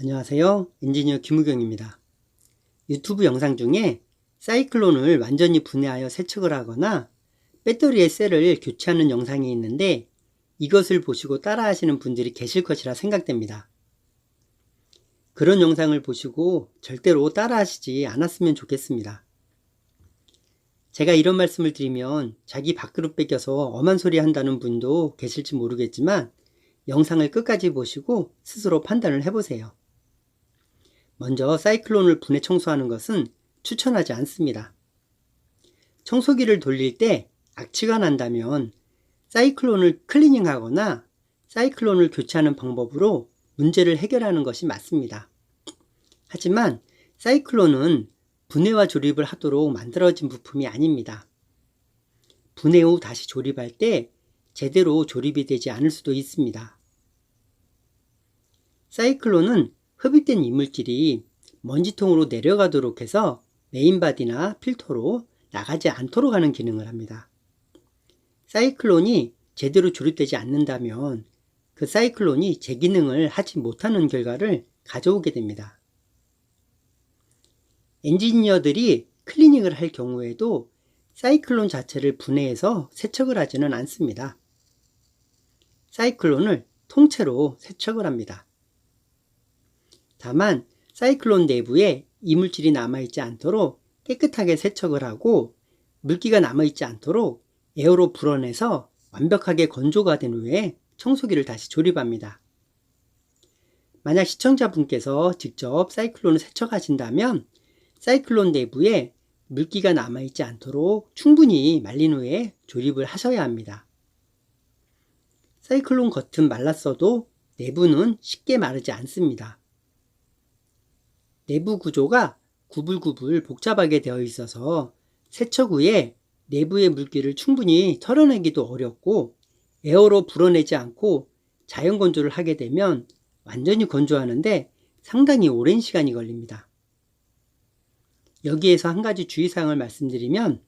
안녕하세요. 엔지니어 김우경입니다. 유튜브 영상 중에 사이클론을 완전히 분해하여 세척을 하거나 배터리의 셀을 교체하는 영상이 있는데 이것을 보시고 따라 하시는 분들이 계실 것이라 생각됩니다. 그런 영상을 보시고 절대로 따라 하시지 않았으면 좋겠습니다. 제가 이런 말씀을 드리면 자기 밥그릇 뺏겨서 엄한 소리 한다는 분도 계실지 모르겠지만 영상을 끝까지 보시고 스스로 판단을 해보세요. 먼저 사이클론을 분해 청소하는 것은 추천하지 않습니다. 청소기를 돌릴 때 악취가 난다면 사이클론을 클리닝하거나 사이클론을 교체하는 방법으로 문제를 해결하는 것이 맞습니다. 하지만 사이클론은 분해와 조립을 하도록 만들어진 부품이 아닙니다. 분해 후 다시 조립할 때 제대로 조립이 되지 않을 수도 있습니다. 사이클론은 흡입된 이물질이 먼지통으로 내려가도록 해서 메인바디나 필터로 나가지 않도록 하는 기능을 합니다. 사이클론이 제대로 조립되지 않는다면 그 사이클론이 제 기능을 하지 못하는 결과를 가져오게 됩니다. 엔지니어들이 클리닝을 할 경우에도 사이클론 자체를 분해해서 세척을 하지는 않습니다. 사이클론을 통째로 세척을 합니다. 다만 사이클론 내부에 이물질이 남아있지 않도록 깨끗하게 세척을 하고 물기가 남아있지 않도록 에어로 불어내서 완벽하게 건조가 된 후에 청소기를 다시 조립합니다. 만약 시청자분께서 직접 사이클론을 세척하신다면 사이클론 내부에 물기가 남아있지 않도록 충분히 말린 후에 조립을 하셔야 합니다. 사이클론 겉은 말랐어도 내부는 쉽게 마르지 않습니다. 내부 구조가 구불구불 복잡하게 되어 있어서 세척 후에 내부의 물기를 충분히 털어내기도 어렵고 에어로 불어내지 않고 자연 건조를 하게 되면 완전히 건조하는데 상당히 오랜 시간이 걸립니다. 여기에서 한 가지 주의사항을 말씀드리면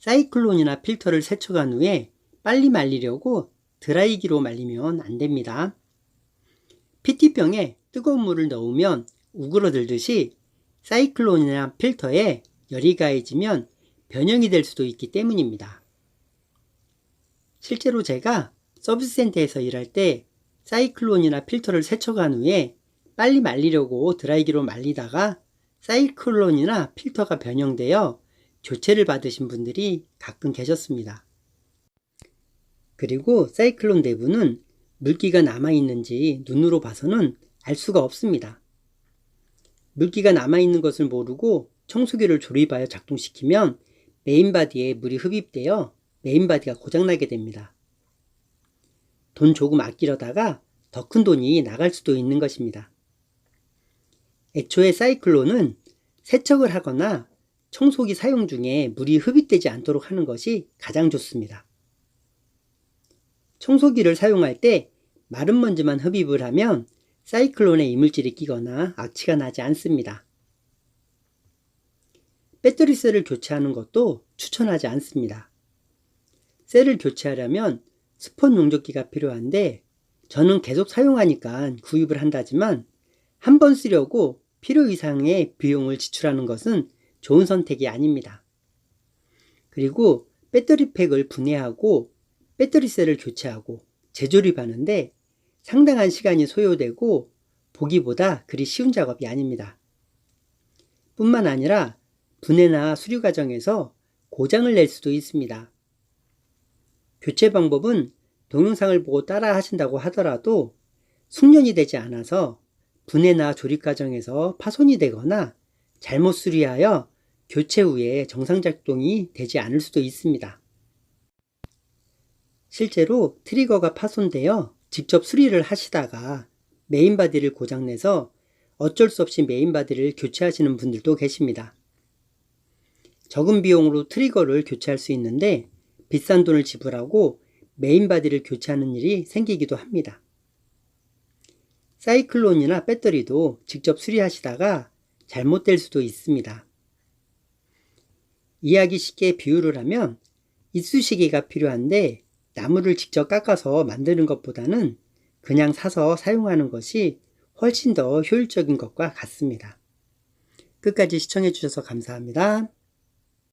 사이클론이나 필터를 세척한 후에 빨리 말리려고 드라이기로 말리면 안 됩니다. PT병에 뜨거운 물을 넣으면 우그러들듯이 사이클론이나 필터에 열이 가해지면 변형이 될 수도 있기 때문입니다. 실제로 제가 서비스 센터에서 일할 때 사이클론이나 필터를 세척한 후에 빨리 말리려고 드라이기로 말리다가 사이클론이나 필터가 변형되어 교체를 받으신 분들이 가끔 계셨습니다. 그리고 사이클론 내부는 물기가 남아있는지 눈으로 봐서는 알 수가 없습니다. 물기가 남아있는 것을 모르고 청소기를 조립하여 작동시키면 메인바디에 물이 흡입되어 메인바디가 고장나게 됩니다. 돈 조금 아끼려다가 더 큰 돈이 나갈 수도 있는 것입니다. 애초에 사이클론은 세척을 하거나 청소기 사용 중에 물이 흡입되지 않도록 하는 것이 가장 좋습니다. 청소기를 사용할 때 마른 먼지만 흡입을 하면 사이클론에 이물질이 끼거나 악취가 나지 않습니다. 배터리 셀을 교체하는 것도 추천하지 않습니다. 셀을 교체하려면 스폰 용접기가 필요한데 저는 계속 사용하니까 구입을 한다지만 한 번 쓰려고 필요 이상의 비용을 지출하는 것은 좋은 선택이 아닙니다. 그리고 배터리 팩을 분해하고 배터리 셀을 교체하고 재조립하는데 상당한 시간이 소요되고 보기보다 그리 쉬운 작업이 아닙니다. 뿐만 아니라 분해나 수류 과정에서 고장을 낼 수도 있습니다. 교체 방법은 동영상을 보고 따라 하신다고 하더라도 숙련이 되지 않아서 분해나 조립 과정에서 파손이 되거나 잘못 수리하여 교체 후에 정상작동이 되지 않을 수도 있습니다. 실제로 트리거가 파손되어 직접 수리를 하시다가 메인 바디를 고장내서 어쩔 수 없이 메인 바디를 교체하시는 분들도 계십니다. 적은 비용으로 트리거를 교체할 수 있는데 비싼 돈을 지불하고 메인 바디를 교체하는 일이 생기기도 합니다. 사이클론이나 배터리도 직접 수리하시다가 잘못될 수도 있습니다. 이해하기 쉽게 비유를 하면 이쑤시개가 필요한데 나무를 직접 깎아서 만드는 것보다는 그냥 사서 사용하는 것이 훨씬 더 효율적인 것과 같습니다. 끝까지 시청해 주셔서 감사합니다.